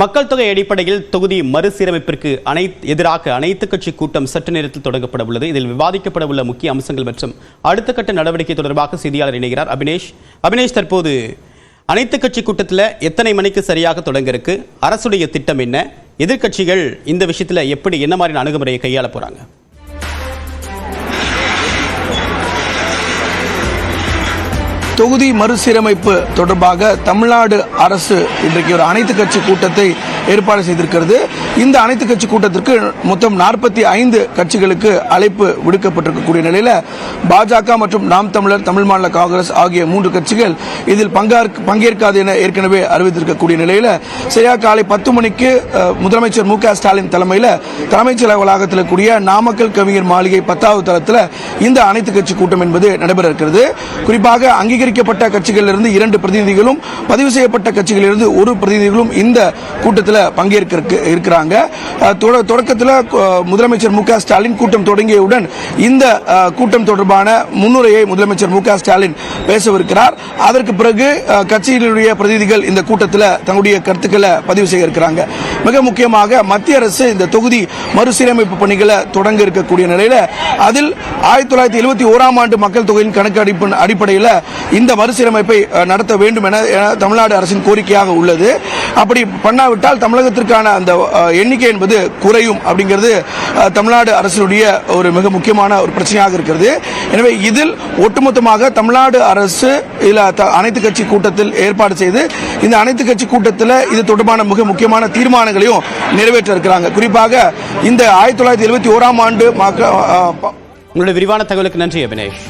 மக்கள் தொகை அடிப்படையில் தொகுதி மறுசீரமைப்பிற்கு அனைத்து எதிராக அனைத்து கட்சி கூட்டம் சற்று நேரத்தில் தொடங்கப்பட உள்ளது இதில் விவாதிக்கப்பட உள்ள முக்கிய அம்சங்கள் மற்றும் அடுத்த கட்ட நடவடிக்கை தொடர்பாக செய்தியாளர் இணைகிறார் அபினேஷ். அபினேஷ் தற்போது அனைத்து கட்சி கூட்டத்தில் எத்தனை மணிக்கு சரியாக தொடங்க இருக்கு அரசுடைய திட்டம் என்ன? எதிர்க்கட்சிகள் இந்த விஷயத்தில் எப்படி என்ன மாதிரியான அணுகுமுறையை கையாள போறாங்க? தொகுதி மறுசீரமைப்பு தொடர்பாக தமிழ்நாடு அரசு இன்றைக்கு ஒரு அனைத்து கட்சி கூட்டத்தை ஏற்பாடு செய்திருக்கிறது. இந்த அனைத்து கட்சி கூட்டத்திற்கு மொத்தம் நாற்பத்தி ஐந்து கட்சிகளுக்கு அழைப்பு விடுக்கப்பட்டிருக்கக்கூடிய நிலையில பாஜக மற்றும் நாம் தமிழர் தமிழ் மாநில காங்கிரஸ் ஆகிய மூன்று கட்சிகள் இதில் பங்கேற்காது என ஏற்கனவே அறிவித்திருக்கக்கூடிய நிலையில சரியா காலை பத்து மணிக்கு முதலமைச்சர் மு ஸ்டாலின் தலைமையில் தலைமைச் செயலக வளாகத்தில் நாமக்கல் கவிஞர் மாளிகை பத்தாவது தளத்தில் இந்த அனைத்து கட்சி கூட்டம் என்பது நடைபெற இருக்கிறது. குறிப்பாக அங்கீகரிக்கப்பட்ட கட்சிகளிலிருந்து இரண்டு பிரதிநிதிகளும் பதிவு செய்யப்பட்ட கட்சிகளிலிருந்து ஒரு பிரதிநிதிகளும் இந்த கூட்டத்தில் பங்கேற்க இருக்க- இருக்கிறாங்க. அஹ், தொடக்கத்தில் முதலமைச்சர் மு ஸ்டாலின் கூட்டம் தொடங்கியவுடன் இந்த கூட்டம் தொடர்பான முன்னுரையை முதலமைச்சர் மு ஸ்டாலின் பேசவிருக்கிறார். அதற்கு பிறகு கட்சியினுடைய பிரதிநிதிகள் இந்த கூட்டத்தில் தங்களுடைய கருத்துக்களை பதிவு செய்ய இருக்கிறாங்க மிக முக்கியமாக மத்திய அரசு இந்த தொகுதி மறுசீரமைப்பு பணிகளை தொடங்க இருக்கக்கூடிய நிலையில அதில் ஆயிரத்தி தொள்ளாயிரத்தி எழுபத்தி ஓராம் ஆண்டு மக்கள் தொகையின் கணக்கு அடிப்பு- அடிப்படையில் இந்த மறுசீரமைப்பை நடத்த வேண்டும் என என தமிழ்நாடு அரசின் கோரிக்கையாக உள்ளது. அப்படி பண்ணாவிட்டால் தமிழகத்திற்கான அந்த எண்ணிக்கை என்பது குறையும் அப்படிங்கிறது தமிழ்நாடு அரசினுடைய ஒரு மிக முக்கியமான ஒரு பிரச்சனையாக இருக்கிறது. எனவே இதில் ஒட்டுமொத்தமாக தமிழ்நாடு அரசு இதில் த- அனைத்து கட்சி கூட்டத்தில் ஏற்பாடு செய்து இந்த அனைத்து கட்சி கூட்டத்தில் இது தொடர்பான மிக முக்கியமான தீர்மானங்களையும் நிறைவேற்ற இருக்கிறாங்க. குறிப்பாக இந்த ஆயிரத்தி தொள்ளாயிரத்தி எழுபத்தி ஓராம் ஆண்டு மக்க- உங்களுடைய விரிவான தகவலுக்கு நன்றி அபினேஷ்